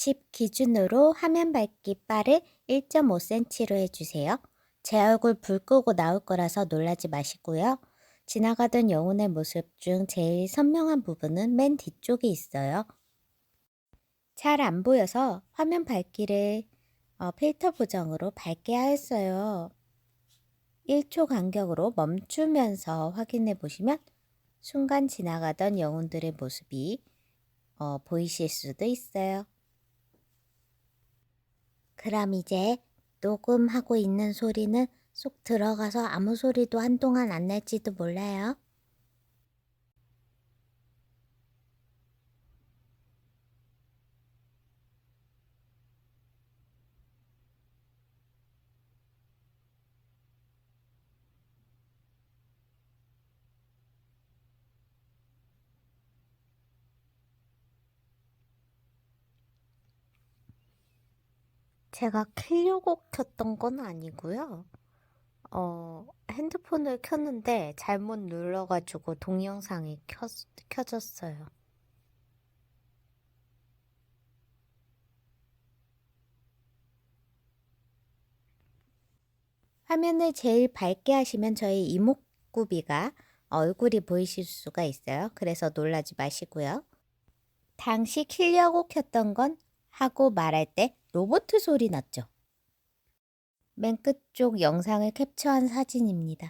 칩 기준으로 화면 밝기 바를 1.5cm로 해주세요. 제 얼굴 불 끄고 나올 거라서 놀라지 마시고요. 지나가던 영혼의 모습 중 제일 선명한 부분은 맨 뒤쪽에 있어요. 잘 안 보여서 화면 밝기를 어, 필터 보정으로 밝게 하였어요. 1초 간격으로 멈추면서 확인해 보시면 순간 지나가던 영혼들의 모습이 어, 보이실 수도 있어요. 그럼 이제 녹음하고 있는 소리는 쏙 들어가서 아무 소리도 한동안 안 날지도 몰라요. 제가 켜려고 켰던 건 아니고요. 어, 핸드폰을 켰는데 잘못 눌러가지고 동영상이 켜, 켜졌어요. 화면을 제일 밝게 하시면 저희 이목구비가 얼굴이 보이실 수가 있어요. 그래서 놀라지 마시고요. 당시 키려고 켰던 건 하고 말할 때 로봇 소리 났죠. 맨 끝쪽 영상을 캡처한 사진입니다.